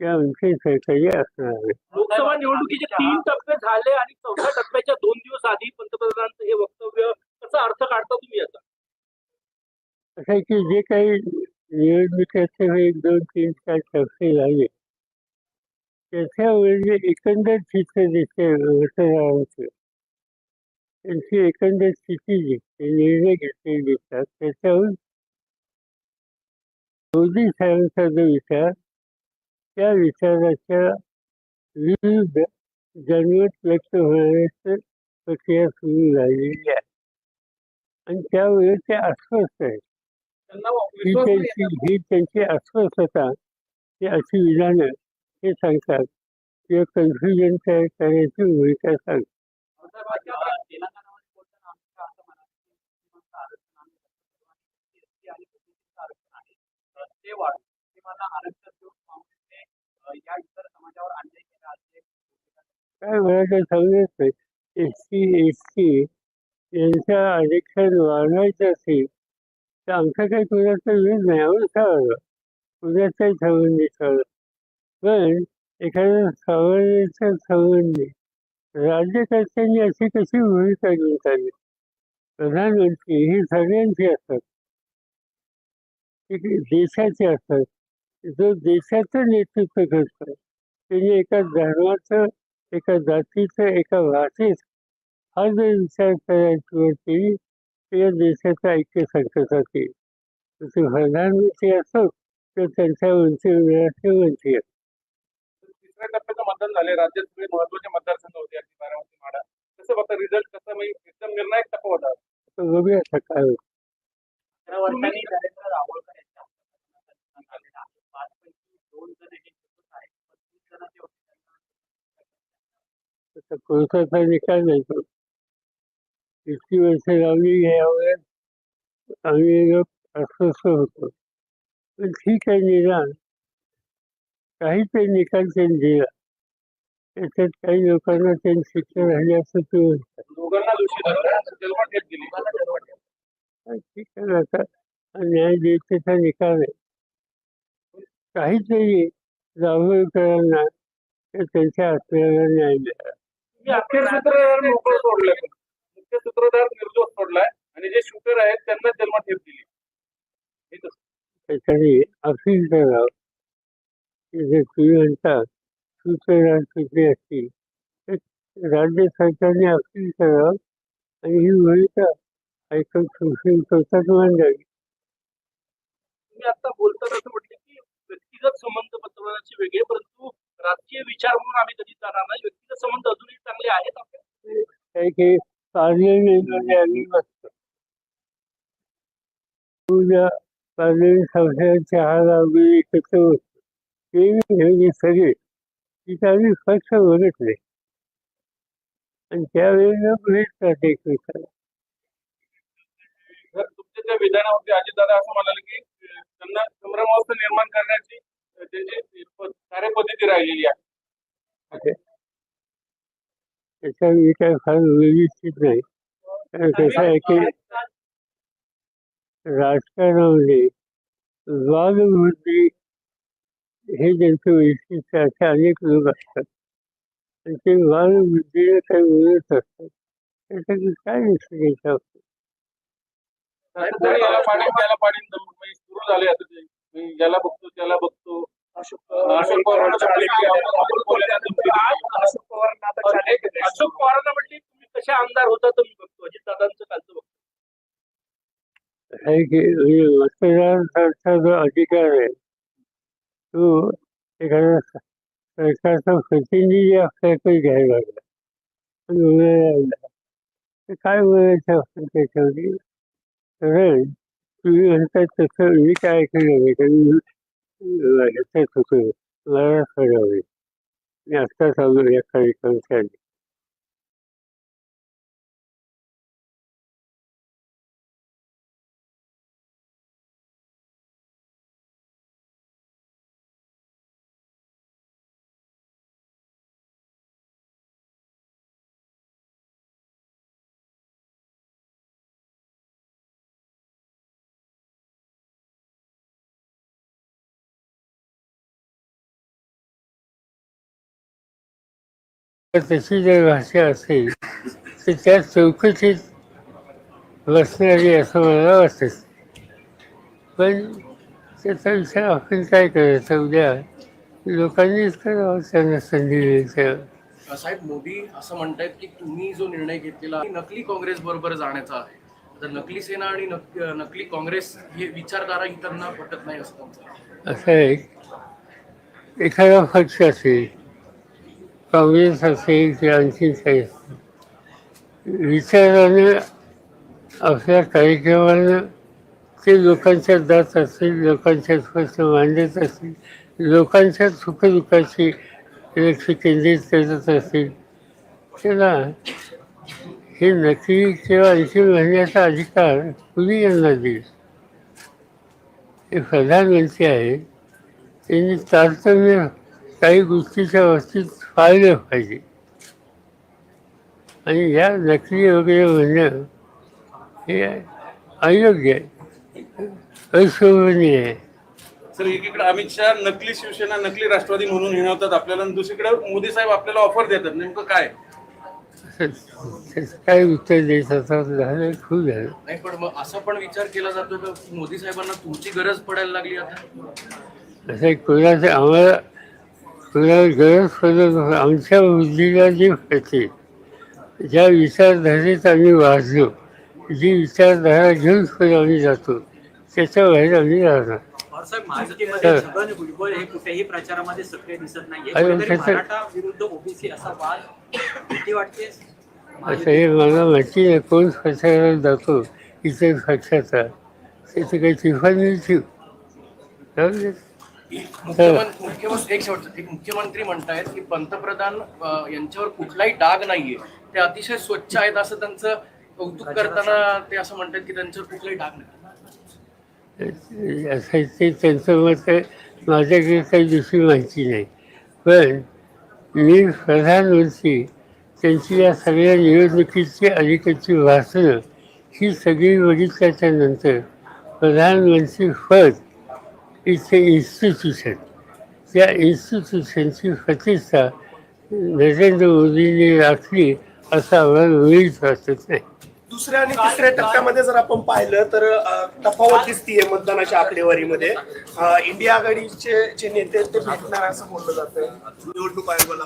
ते आमचे सहकारी असणार आहे लोकसभा निवडणुकीचे तीन टप्पे झाले आणि चौथ्या टप्प्याच्या दोन दिवस आधी पंतप्रधानांचं हे वक्तव्य कसा अर्थ काढता तुम्ही याचा? असं आहे की जे काही निवडणुकीचे एक दोन तीन चार टप्पे झाले त्याच्यावर एकंदर चित्र दिसते मतदारांचं त्यांची एकंदर स्थिती दिसते निर्णय घेतलेले दिसतात त्याच्यावर मोदी साहेबांचा जो विचार त्या विचाराच्या विरुद्ध जनमत व्यक्त होण्याची प्रक्रिया सुरू झालेली आहे. आणि त्यावेळेस ते अस्वस्थ आहेत. त्यांना ही त्यांची ही त्यांची अस्वस्थता ही अशी विधानं हे सांगतात. किंवा कन्फ्युजन तयार करण्याची भूमिका सांगतात. आहे. ते मुस्लिमांना आरक्षण या इतर समाजावर अन्याय केला काय म्हणायचं काही नाही एस सी एस टी यांचं आरक्षण वाढवायचं असेल तर आमचा काही कुणाचा विरोध नाही आम्ही ठरवलं कुणाचाही संबंधी ठरवलं पण एखाद्या सामान्याच्या संबंधी राज्यकर्त्यांनी अशी कशी भूमिका घेऊन चालली प्रधानमंत्री ही सगळ्यांची असतात. देशाचे देशाची असतात. जो देशाचं नेतृत्व करतो त्यांनी एका धर्माचं एका जातीचं एका भाषेत हा जर विचार करायची या देशाचं ऐक्य संकटात येईल तर ते प्रधानमंत्री असो तर त्यांच्या उंची मिळाचे वंची असो तिसऱ्या टप्प्याचं मतदान झाले राज्यात सगळे महत्त्वाचे मतदारसंघ होते अगदी बारामती माडा. कसं बघता रिझल्ट कसं म्हणजे एकदम निर्णायक टप्पा होता. बघूया आता काय होतं. अकरा वर्षांनी नरेंद्र दाभोळकर यांच्या हातात आलेला आहे पाच पैकी दोन जण हे निवडून आहेत पस्तीस जण जे होते आता कोर्टाचा निकाल नाही तो इतकी वर्ष लावली यावर आम्ही लोक अस्वस्थ होतो पण ठीक आहे निदान काहीतरी निकाल त्यांनी दिला त्याच्यात काही लोकांना त्यांनी शिक्षा झाली असं ते म्हणतात ठीक आहे ना आता न्यायदेशाचा निकाल आहे काहीतरी दाभोळकरांना तर त्यांच्या आत्म्याला न्याय मिळाला अखेर सूत्रधार मोकळं सोडलंय. मुख्य सूत्रधार निर्दोष सोडलाय आणि जे शूटर आहेत त्यांना जन्मठेप दिली. हे करावं की जे सूत्रधार असतील? राज्य सरकारने अपील करावं आणि ही भूमिका ऐकून सुप्रीम कोर्टात मांडावी. तुम्ही आता बोलताना असं म्हटलं की व्यक्तिगत संबंध पंतप्रधानांचे वेगळे परंतु राजकीय विचार म्हणून आम्ही कधी जाणार नाही. संबंध अजूनही चांगले आहेत आपले? काही काही पार्लमेंटमध्ये आम्ही बसतो उद्या पार्लमेंट संसदाच्या हा वगैरे एकत्र बसतो. ते हे सगळे तिथं आम्ही पक्ष बघत नाही. आणि त्यावेळेला भेटतात एकमेकाला. जर तुमच्या त्या विधानावरती अजितदादा असं म्हणाले की त्यांना संभ्रमावस्था निर्माण करण्याची त्यांची कार्यपद्धती राहिलेली आहे. त्याचा मी काय फार व्यवस्थित नाही कारण कसं आहे की राजकारणामध्ये वादवृत्ती हे त्यांचं वैशिष्ट्य असे अनेक लोक असतात आणि ते वादवृत्तीला काही बोलत असतात त्यासाठी काय नसतं त्याच्या कोणी याला पाणी त्याला पाणी दम- म्हणजे सुरू झाले आता ते. म्हणजे याला बघतो त्याला बघतो. अशोक अशोक पवारांना म्हटले की आपण- आपण बोलण्यात धमकी दिली. अशोक पवारांना म्हटले तुम्ही कसे आमदार होता तर मी बघतो अजितदादांचं कालचं बघतो आहे की म्हणजे जो अधिकार आहे. तो एखाद्या सरकारचा प्रतिनिधी आपल्याकडे घ्यायला लागला. पण बोलायला काय बोलायचं आपण त्याच्यावरती कारण तुम्ही म्हणतात तसं मी काय केलं नाही कारण ह्याच्यात होतो मला कळावे मी आत्ताच आलो या कार्यक्रमासाठी. तर तशी जर भाषा असेल तर त्या चौकशीत बसणारी असं मला वाटत. पण त्याचा विचार आपण काय करायचा? उद्या लोकांनीच करावं त्यांना संधी द्यायचं. साहेब मोदी असं म्हणतायत की तुम्ही जो निर्णय घेतलेला आहे, नकली काँग्रेस बरोबर जाण्याचा आहे. तर नकली सेना आणि नक- नकली काँग्रेस हे विचारधारा इतरांना पटत नाही असं त्यांचं असं एक एखादा पक्ष असेल काँग्रेस असेल किंवा आणखी काही विचाराने विचारानं आपल्या कार्यक्रमानं ते लोकांच्या जात असतील लोकांच्या प्रश्न मांडत असतील लोकांच्या सुखदुःखाची लक्ष केंद्रित करत असतील त्याला हे नक्की किंवा आणखी म्हणण्याचा अधिकार कुणी यांना देईल? हे प्रधानमंत्री आहे त्यांनी तारतम्य काही गोष्टीच्या बाबतीत पाळलं पाहिजे. आणि या नकली वगैरे म्हणणं हे अयोग्य आहे. अशोभनीय आहे. सर एकीकडे अमित शहा नकली शिवसेना नकली राष्ट्रवादी म्हणून हिणवतात आपल्याला आणि दुसरीकडे मोदी साहेब आपल्याला ऑफर देतात. नेमकं काय? त्याचं काय उत्तर द्यायचं आता झालं खूप झालं. नाही पण मग असा पण विचार केला जातो की मोदी साहेबांना तुमची गरज पडायला लागली आता? असं कोणाचं आम्हाला गरज पडत. आमच्या बुद्धीला जे कळते ज्या विचारधारेत आम्ही वाचलो जी विचारधारा घेऊन पुढे आम्ही जातो त्याच्या बाहेर आम्ही राहणार. हे हे मला माहिती नाही कोण प्रचारात जातो इतर पक्षाचा त्याचं काही जाऊ दे. मुख्यमंत्री मुख्यमंत्री एक मुख्यमंत्री म्हणतायत की पंतप्रधान अं, यांच्यावर कुठलाही डाग नाहीये. ते अतिशय स्वच्छ आहेत असं त्यांचं कौतुक करताना ते असं म्हणतात की त्यांच्यावर कुठलाही डाग नाही. असं ते त्यांचं मत माझ्याकडे काही दुसरी माहिती नाही. पण मी प्रधानमंत्री त्यांची या सगळ्या निवडणुकीची अलीकडची भाषणं ही सगळी बघितल्याच्या नंतर प्रधानमंत्री पद इथे इन्स्टिट्यूशन त्या इन्स्टिट्यूशनची प्रतिष्ठा नरेंद्र मोदींनी राखली असा आम्हाला वेळीच वाटत नाही. दुसऱ्या आणि तिसऱ्या टप्प्यामध्ये जर आपण पाहिलं तर तफावत दिसतीये मतदानाच्या आकडेवारीमध्ये. इंडिया आघाडीचे जे नेते ते भेटणार असं बोललं जातं निवडणूक आयोगाला.